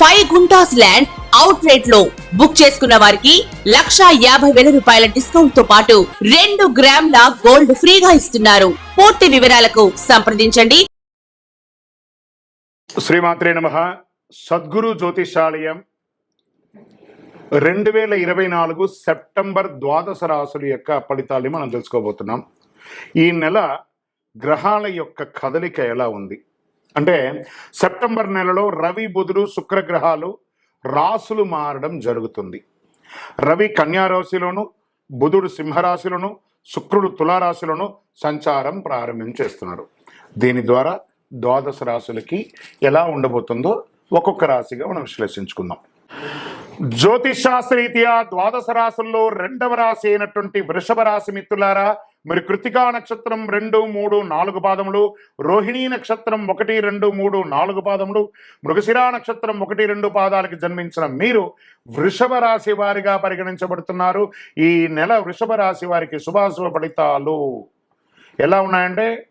Five guntas land out రేట్లో book చేసుకున్న వారికి లక్షా యాభై వేల రూపాయల డిస్కౌంట్తో పాటు రెండు గ్రాముల గోల్డ్ ఫ్రీగా ఇస్తున్నారు. పూర్తి వివరాలకు సంప్రదించండి. శ్రీమాత్రే నమ. సద్గురు జ్యోతిషాలయం రెండు వేల ఇరవై నాలుగు సెప్టెంబర్ ద్వాదశ రాశుల యొక్క ఫలితాలని మనం తెలుసుకోబోతున్నాం. ఈ నెల గ్రహాల యొక్క కదలిక ఎలా ఉంది? అంటే సెప్టెంబర్ నెలలో రవి బుధుడు శుక్రగ్రహాలు రాసులు మారడం జరుగుతుంది. రవి కన్యారాశిలోను బుధుడు సింహరాశిలోను శుక్రుడు తులారాశిలోను సంచారం ప్రారంభించేస్తున్నారు దీని ద్వారా ద్వాదశ రాశులకి ఎలా ఉండబోతుందో ఒక్కొక్క రాశిగా మనం విశ్లేషించుకుందాం. జ్యోతిషాస్త్రరీత్యా ద్వాదశ రాశుల్లో రెండవ రాశి అయినటువంటి వృషభ రాశి మిత్రులారా మరి కృతికా నక్షత్రం రెండు మూడు నాలుగు పాదములు రోహిణీ నక్షత్రం ఒకటి రెండు మూడు నాలుగు పాదములు మృగశిరా నక్షత్రం ఒకటి రెండు పాదాలకు జన్మించిన మీరు వృషభ రాశి వారిగా పరిగణించబడుతున్నారు. ఈ నెల వృషభ రాశి వారికి శుభాశుభ ఫలితాలు. ఎలా ఉన్నాయంటే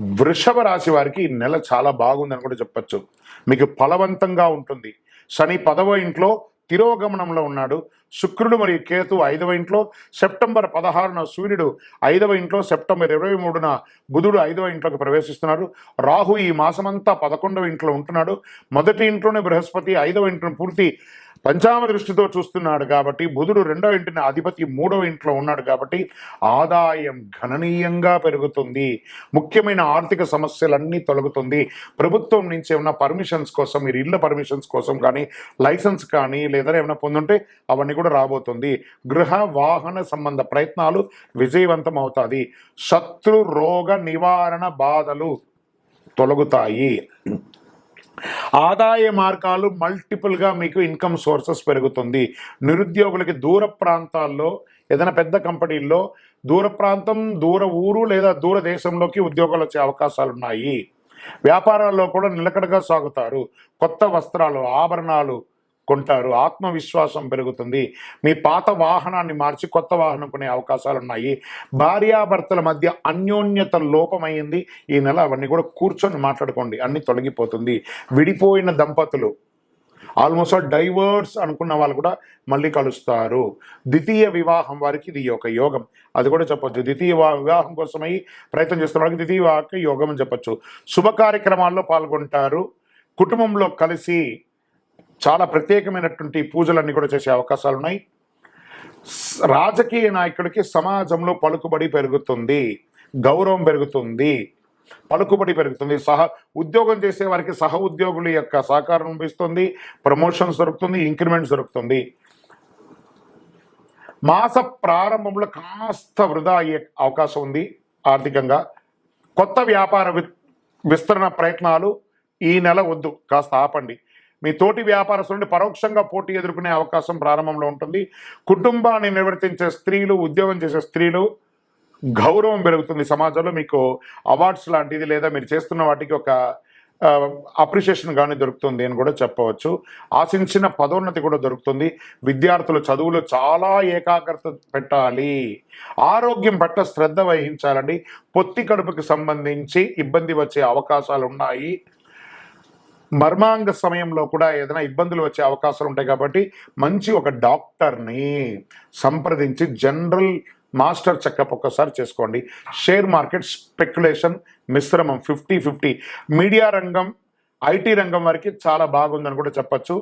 వృషభ రాశి వారికి ఈ నెల చాలా బాగుందని కూడా చెప్పచ్చు. మీకు ఫలవంతంగా ఉంటుంది. శని పదవ ఇంట్లో తిరోగమనంలో ఉన్నాడు. శుక్రుడు మరియు కేతు ఐదవ ఇంట్లో సెప్టెంబర్ పదహారున సూర్యుడు ఐదవ ఇంట్లో సెప్టెంబర్ ఇరవై మూడున బుధుడు ఐదవ ఇంట్లోకి ప్రవేశిస్తున్నారు. రాహు ఈ మాసమంతా పదకొండవ ఇంట్లో ఉంటున్నాడు. మొదటి ఇంట్లోనే బృహస్పతి ఐదవ ఇంట్లో పూర్తి పంచామ దృష్టితో చూస్తున్నాడు కాబట్టి బుధుడు రెండవ ఇంటిని అధిపతి మూడవ ఇంట్లో ఉన్నాడు కాబట్టి ఆదాయం గణనీయంగా పెరుగుతుంది. ముఖ్యమైన ఆర్థిక సమస్యలన్నీ తొలగుతుంది. ప్రభుత్వం నుంచి ఏమైనా పర్మిషన్స్ కోసం మీరు ఇళ్ళ పర్మిషన్స్ కోసం కానీ లైసెన్స్ కానీ లేదా ఏమైనా పొందుంటే అవన్నీ కూడా రాబోతుంది. గృహ వాహన సంబంధ ప్రయత్నాలు విజయవంతం అవుతుంది శత్రు రోగ నివారణ బాధలు తొలగుతాయి. ఆదాయ మార్గాలు మల్టిపుల్గా మీకు ఇన్కమ్ సోర్సెస్ పెరుగుతుంది. నిరుద్యోగులకి దూర ప్రాంతాల్లో ఏదైనా పెద్ద కంపెనీల్లో దూర ప్రాంతం దూర ఊరు లేదా దూర దేశంలోకి ఉద్యోగాలు వచ్చే అవకాశాలు ఉన్నాయి వ్యాపారాల్లో కూడా నిలకడగా సాగుతారు. కొత్త వస్త్రాలు ఆభరణాలు కొంటారు. ఆత్మవిశ్వాసం పెరుగుతుంది. మీ పాత వాహనాన్ని మార్చి కొత్త వాహనం కొనే అవకాశాలు ఉన్నాయి భార్యాభర్తల మధ్య అన్యోన్యత లోపమైంది. ఈ నెల అవన్నీ కూడా కూర్చొని మాట్లాడుకోండి. అన్ని తొలగిపోతుంది. విడిపోయిన దంపతులు ఆల్మోస్ట్ డైవర్స్ అనుకున్న వాళ్ళు కూడా మళ్ళీ కలుస్తారు. ద్వితీయ వివాహం వారికి ఇది ఒక యోగం. అది కూడా చెప్పొచ్చు. ద్వితీయ వివాహం కోసమై ప్రయత్నం చేస్తున్న వాళ్ళకి ద్వితీయ వివాహ యోగం అని చెప్పొచ్చు. శుభ కార్యక్రమాల్లో పాల్గొంటారు. కుటుంబంలో కలిసి చాలా ప్రత్యేకమైనటువంటి పూజలన్నీ కూడా చేసే అవకాశాలు ఉన్నాయి రాజకీయ నాయకుడికి సమాజంలో పలుకుబడి పెరుగుతుంది గౌరవం పెరుగుతుంది పలుకుబడి పెరుగుతుంది. సహ ఉద్యోగం చేసే వారికి సహ ఉద్యోగుల యొక్క సహకారం లభిస్తుంది ప్రమోషన్స్ దొరుకుతుంది ఇంక్రిమెంట్స్ దొరుకుతుంది. మాస ప్రారంభంలో కాస్త వృధా అయ్యే అవకాశం ఉంది ఆర్థికంగా. కొత్త వ్యాపార విస్తరణ ప్రయత్నాలు ఈ నెల వద్దు కాస్త ఆపండి. మీ తోటి వ్యాపారస్తుల నుండి పరోక్షంగా పోటీ ఎదుర్కొనే అవకాశం ప్రారంభంలో ఉంటుంది. కుటుంబాన్ని నిర్వర్తించే స్త్రీలు ఉద్యోగం చేసే స్త్రీలు గౌరవం పెరుగుతుంది సమాజంలో. మీకు అవార్డ్స్ లాంటిది లేదా మీరు చేస్తున్న వాటికి ఒక అప్రిషియేషన్ కానీ దొరుకుతుంది అని కూడా చెప్పవచ్చు. ఆశించిన పదోన్నతి కూడా దొరుకుతుంది. విద్యార్థులు చదువులో చాలా ఏకాగ్రత పెట్టాలి. ఆరోగ్యం పట్ల శ్రద్ధ వహించాలండి. పొత్తి కడుపుకి సంబంధించి ఇబ్బంది వచ్చే అవకాశాలు ఉన్నాయి మర్మాంగ సమయంలో కూడా ఏదైనా ఇబ్బందులు వచ్చే అవకాశాలు ఉంటాయి కాబట్టి మంచి ఒక డాక్టర్ని సంప్రదించి జనరల్ మాస్టర్ చెకప్ ఒక్కసారి చేసుకోండి. షేర్ మార్కెట్ స్పెక్యులేషన్ మిశ్రమం ఫిఫ్టీ ఫిఫ్టీ. మీడియా రంగం ఐటీ రంగం వారికి చాలా బాగుందని కూడా చెప్పచ్చు.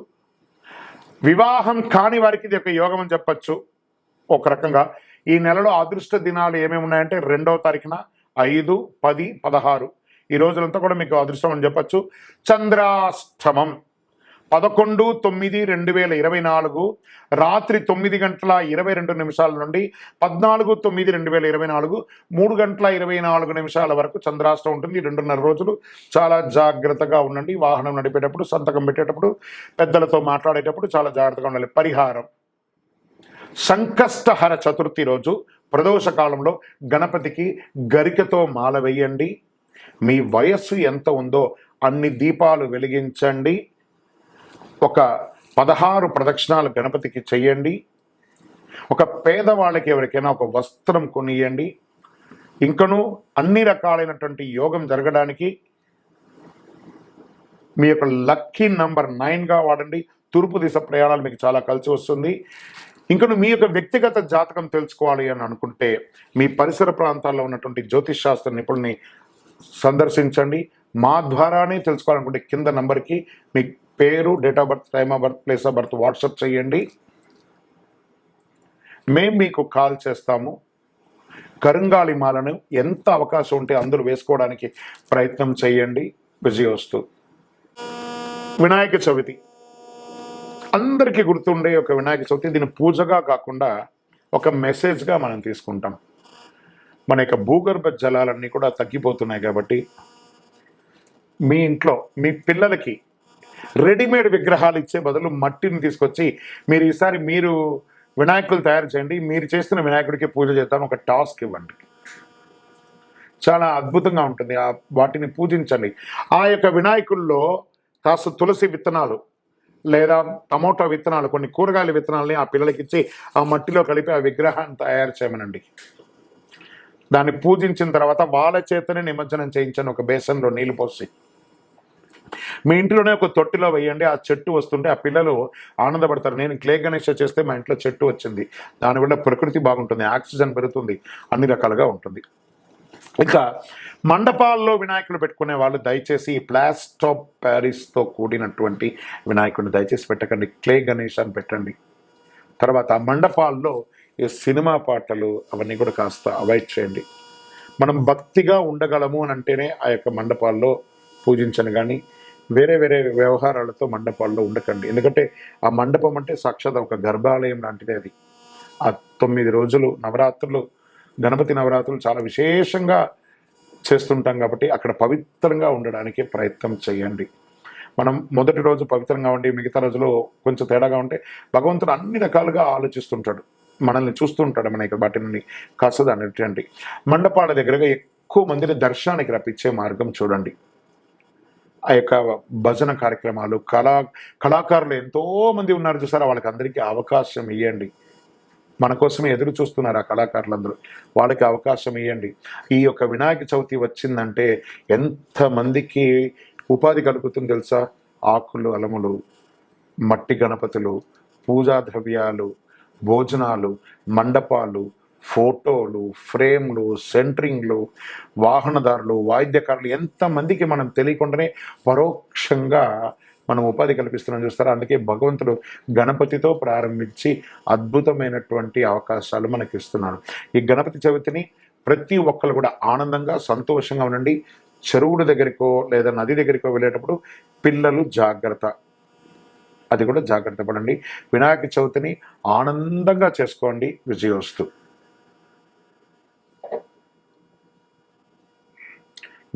వివాహం కాని వారికి ఇది ఒక యోగం అని చెప్పచ్చు. ఒక రకంగా ఈ నెలలో అదృష్ట దినాలు ఏమేమి ఉన్నాయంటే రెండవ తారీఖున ఐదు పది పదహారు. ఈ రోజులంతా కూడా మీకు అదృష్టం అని చెప్పచ్చు. చంద్రాష్టమం పదకొండు తొమ్మిది రెండు వేల ఇరవై నాలుగు రాత్రి తొమ్మిది గంటల ఇరవై రెండు నిమిషాల నుండి పద్నాలుగు తొమ్మిది రెండు వేల ఇరవై నాలుగు మూడు గంటల ఇరవై నాలుగు నిమిషాల వరకు చంద్రాష్టం ఉంటుంది. రెండున్నర రోజులు చాలా జాగ్రత్తగా ఉండండి. వాహనం నడిపేటప్పుడు సంతకం పెట్టేటప్పుడు పెద్దలతో మాట్లాడేటప్పుడు చాలా జాగ్రత్తగా ఉండాలి. పరిహారం. సంకష్టహర చతుర్థి రోజు ప్రదోష కాలంలో గణపతికి గరికతో మాల వేయండి. మీ వయస్సు ఎంత ఉందో అన్ని దీపాలు వెలిగించండి. ఒక పదహారు ప్రదక్షిణాలు గణపతికి చెయ్యండి. ఒక పేదవాళ్ళకి ఎవరికైనా ఒక వస్త్రం కొనియండి. ఇంకను అన్ని రకాలైనటువంటి యోగం జరగడానికి మీ యొక్క లక్కీ నంబర్ నైన్గా వాడండి. తూర్పు దిశ ప్రయాణాలు మీకు చాలా కలిసి వస్తుంది. ఇంకను మీ యొక్క వ్యక్తిగత జాతకం తెలుసుకోవాలి అని అనుకుంటే మీ పరిసర ప్రాంతాల్లో ఉన్నటువంటి జ్యోతిష్ శాస్త్ర నిపుణుల్ని సందర్శించండి. మా ద్వారానే తెలుసుకోవాలనుకుంటే కింద నంబర్కి మీ పేరు date of birth time of birth place of birth WhatsApp చేయండి. మేము మీకు కాల్ చేస్తాము. కరుంగాలి మాలను ఎంత అవకాశం ఉంటే అందరూ వేసుకోవడానికి ప్రయత్నం చేయండి. విజయోస్తు వినాయక చవితి. అందరికీ గుర్తుండే ఒక వినాయక చవితి. దీన్ని పూజగా కాకుండా ఒక మెసేజ్గా మనం తీసుకుంటాం. మన యొక్క భూగర్భ జలాలన్నీ కూడా తగ్గిపోతున్నాయి కాబట్టి మీ ఇంట్లో మీ పిల్లలకి రెడీమేడ్ విగ్రహాలు ఇచ్చే బదులు మట్టిని తీసుకొచ్చి మీరు ఈసారి మీరు వినాయకులు తయారు చేయండి మీరు చేస్తున్న వినాయకుడికి పూజ చేద్దాం ఒక టాస్క్ ఇవ్వండి. చాలా అద్భుతంగా ఉంటుంది. ఆ వాటిని పూజించండి. ఆ యొక్క వినాయకుల్లో కాస్త తులసి విత్తనాలు లేదా టమోటా విత్తనాలు కొన్ని కూరగాయల విత్తనాలని ఆ పిల్లలకి ఇచ్చి ఆ మట్టిలో కలిపి ఆ విగ్రహాన్ని తయారు చేయమనండి. దాన్ని పూజించిన తర్వాత వాళ్ళ చేతనే నిమజ్జనం చేయించాను ఒక బేసన్లో నీళ్ళు పోసి. మీ ఇంట్లోనే ఒక తొట్టిలో వేయండి ఆ చెట్టు వస్తుంటే ఆ పిల్లలు ఆనందపడతారు. నేను క్లే గణేష చేస్తే మా ఇంట్లో చెట్టు వచ్చింది. దానివల్ల ప్రకృతి బాగుంటుంది ఆక్సిజన్ పెరుగుతుంది అన్ని రకాలుగా ఉంటుంది. ఇంకా మండపాల్లో వినాయకుడు పెట్టుకునే వాళ్ళు దయచేసి ప్లాస్టో ప్యారిస్తో కూడినటువంటి వినాయకుడిని దయచేసి పెట్టకండి క్లే గణేష్ అని పెట్టండి. తర్వాత మండపాల్లో సినిమా పాటలు అవన్నీ కూడా కాస్త అవాయిడ్ చేయండి. మనం భక్తిగా ఉండగలము అని అంటేనే ఆ యొక్క మండపాల్లో పూజించను కానీ వేరే వేరే వ్యవహారాలతో మండపాల్లో ఉండకండి. ఎందుకంటే ఆ మండపం అంటే సాక్షాత్ ఒక గర్భాలయం లాంటిది అది. ఆ తొమ్మిది రోజులు నవరాత్రులు గణపతి నవరాత్రులు చాలా విశేషంగా చేస్తుంటాం కాబట్టి అక్కడ పవిత్రంగా ఉండడానికి ప్రయత్నం చేయండి. మనం మొదటి రోజు పవిత్రంగా ఉండి మిగతా రోజులు కొంచెం తేడాగా ఉంటే భగవంతుడు అన్ని రకాలుగా ఆలోచిస్తుంటాడు. మనల్ని చూస్తుంటాడు మన ఇక్కడ వాటి నుండి. కాస్త దాని మండపాల దగ్గరగా ఎక్కువ మందిని దర్శనానికి రప్పించే మార్గం చూడండి. ఆ యొక్క భజన కార్యక్రమాలు కళా కళాకారులు ఎంతోమంది ఉన్నారు చూసారా? వాళ్ళకి అందరికీ అవకాశం ఇవ్వండి మన కోసమే ఎదురు చూస్తున్నారు ఆ కళాకారులందరూ. వాళ్ళకి అవకాశం ఇవ్వండి ఈ యొక్క వినాయక చవితి వచ్చిందంటే ఎంతమందికి ఉపాధి కలుగుతుంది తెలుసా? ఆకులు అలములు మట్టి గణపతులు పూజా ద్రవ్యాలు భోజనాలు మండపాలు ఫోటోలు ఫ్రేమ్లు సెంటరింగ్లు వాహనదారులు వాయిద్యకారులు ఎంతమందికి మనం తెలియకుండానే పరోక్షంగా మనం ఉపాధి కల్పిస్తున్నాం చూస్తారా? అందుకే భగవంతుడు గణపతితో ప్రారంభించి అద్భుతమైనటువంటి అవకాశాలు మనకి ఇస్తున్నాడు ఈ గణపతి చవితిని ప్రతి ఒక్కరు కూడా ఆనందంగా సంతోషంగా ఉండండి. చెరువుల దగ్గరికో లేదా నది దగ్గరికో వెళ్ళేటప్పుడు పిల్లలు జాగ్రత్త. అది కూడా జాగ్రత్త పడండి. వినాయక చవితిని ఆనందంగా చేసుకోండి విజయోస్తు.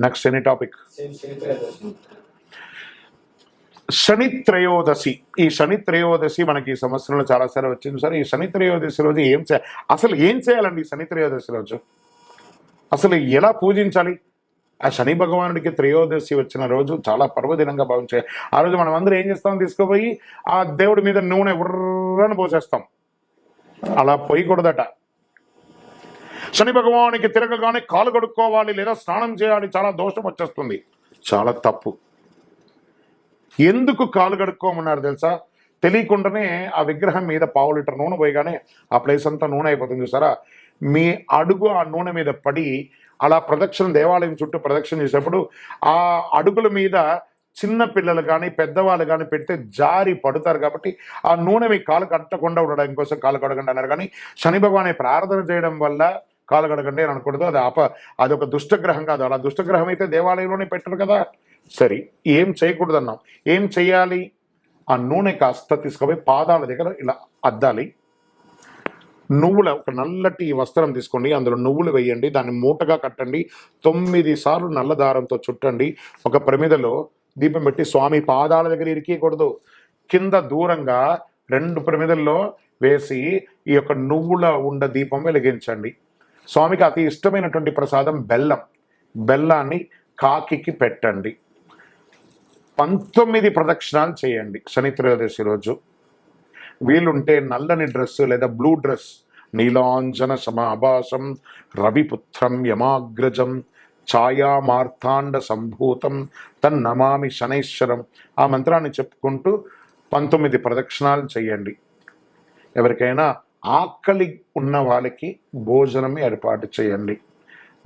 నెక్స్ట్ ఎనీ టాపిక్ శని త్రయోదశి ఈ శని త్రయోదశి మనకి ఈ సంవత్సరంలో చాలాసార్లు వచ్చింది. సార్ ఈ శని త్రయోదశి రోజు ఏం చేయాలి అసలు ఏం చేయాలండి ఈ శని త్రయోదశి రోజు? అసలు ఎలా పూజించాలి? ఆ శని భగవానుడికి త్రయోదశి వచ్చిన రోజు చాలా పర్వదినంగా భావించే ఆ రోజు మనం అందరూ ఏం చేస్తాం? తీసుకుపోయి ఆ దేవుడి మీద నూనె ఉర్రని పోసేస్తాం. అలా పోయకూడదట. శని భగవానికి తిరగగానే కాలు కడుక్కోవాలి లేదా స్నానం చేయాలి చాలా దోషం వచ్చేస్తుంది. చాలా తప్పు. ఎందుకు కాలు కడుక్కోమన్నారు తెలుసా? తెలియకుండానే ఆ విగ్రహం మీద పావు లీటర్ నూనె పోయగానే ఆ ప్లేస్ అంతా నూనె అయిపోతుంది చూసారా? మీ అడుగు ఆ నూనె మీద పడి అలా ప్రదక్షిణ దేవాలయం చుట్టూ ప్రదక్షిణ చేసేప్పుడు ఆ అడుగుల మీద చిన్న పిల్లలు కానీ పెద్దవాళ్ళు కానీ పెడితే జారి పడతారు కాబట్టి ఆ నూనె మీ కాలు కట్టకుండా ఉండడం కోసం కాలు కడగండి అన్నారు. కానీ శని భగవాన్ ప్రార్థన చేయడం వల్ల కాలు కడగండి అని అనకూడదు అది అప అదొక దుష్టగ్రహం కాదు. అలా దుష్టగ్రహం అయితే దేవాలయంలోనే పెట్టరు కదా. సరే ఏం చేయకూడదు అన్నాం ఏం చేయాలి? ఆ నూనె కాస్త తీసుకుపోయి పాదాల దగ్గర ఇలా అద్దాలి. నువ్వుల ఒక నల్లటి వస్త్రం తీసుకోండి అందులో నువ్వులు వేయండి దాన్ని మూటగా కట్టండి తొమ్మిది సార్లు నల్ల దారంతో చుట్టండి. ఒక ప్రమిదలో దీపం పెట్టి స్వామి పాదాల దగ్గర ఇరికీయకూడదు. కింద దూరంగా రెండు ప్రమిదల్లో వేసి ఈ యొక్క నువ్వుల ఉండ దీపం వెలిగించండి. స్వామికి అతి ఇష్టమైనటువంటి ప్రసాదం బెల్లం. బెల్లాన్ని కాకికి పెట్టండి. పంతొమ్మిది ప్రదక్షిణాలు చేయండి. శని త్రయోదశి రోజు. వీలుంటే నల్లని డ్రెస్ లేదా బ్లూ డ్రెస్ నీలాంజన సమాభాసం రవిపుత్రం యమాగ్రజం ఛాయా మార్తాండ సంభూతం తన్నమామి శనైశ్వరం. ఆ మంత్రాన్ని చెప్పుకుంటూ పంతొమ్మిది ప్రదక్షిణాలు చేయండి. ఎవరికైనా ఆకలి ఉన్న వాళ్ళకి భోజనం ఏర్పాటు చేయండి.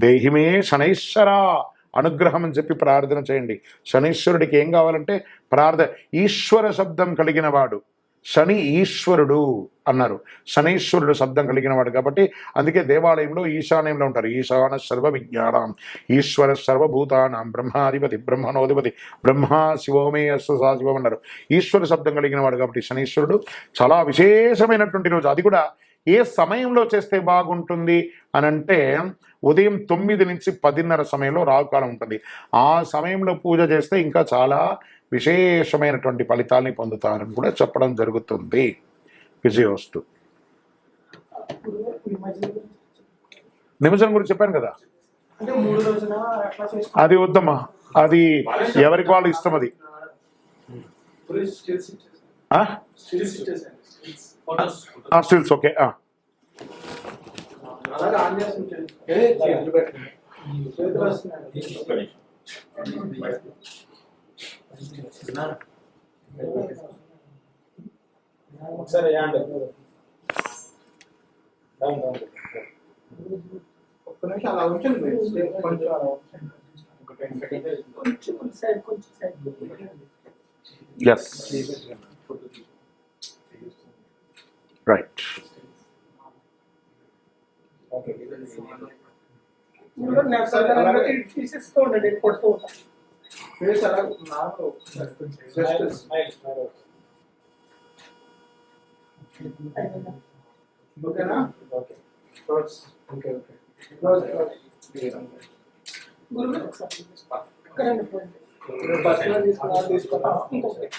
దేహిమే శనైశ్వర అనుగ్రహం అని చెప్పి ప్రార్థన చేయండి. శనీశ్వరుడికి ఏం కావాలంటే ప్రార్థన ఈశ్వర శబ్దం కలిగిన వాడు. శని ఈశ్వరుడు అన్నారు. శనీశ్వరుడు శబ్దం కలిగిన వాడు కాబట్టి అందుకే దేవాలయంలో ఈశాన్యంలో ఉంటారు. ఈశాన సర్వ విజ్ఞానం ఈశ్వర సర్వభూతానాం బ్రహ్మాధిపతి బ్రహ్మణోధిపతి బ్రహ్మ శివోమే అస్సు శివం అన్నారు. ఈశ్వర శబ్దం కలిగిన వాడు కాబట్టి శనీశ్వరుడు చాలా విశేషమైనటువంటి రోజు. అది కూడా ఏ సమయంలో చేస్తే బాగుంటుంది అని అంటే ఉదయం తొమ్మిది నుంచి పదిన్నర సమయంలో రావుకాలం ఉంటుంది. ఆ సమయంలో పూజ చేస్తే ఇంకా చాలా విశేషమైనటువంటి ఫలితాల్ని పొందుతారని కూడా చెప్పడం జరుగుతుంది. విజయోస్తు ఈ నిమజ్జనం గురించి చెప్పాను కదా? అది వద్దమ్మా అది ఎవరికి వాళ్ళు ఇష్టం అది? స్టిల్స్ ఓకే అలాగే ఒకసారి యాండ్ డౌన్ డౌన్ ఒక్క నిమిషం అలా ఉంచండి కొంచెం అలా ఉంచండి ఒక టెన్ సెకండ్స్ కొంచెం సైడ్ కొంచెం సైడ్ ఎస్ రైట్ తీసేస్తూ ఉండండి కొడుతూ ఉంటాం ఫేస్ అలా నాకు జస్ట్ స్మైల్ ఓకేనా okay close okay okay close గురువు ఒకసారి పర్సనల్ తీసుకున్నా తీసుకుంటాం ఇంకొకటి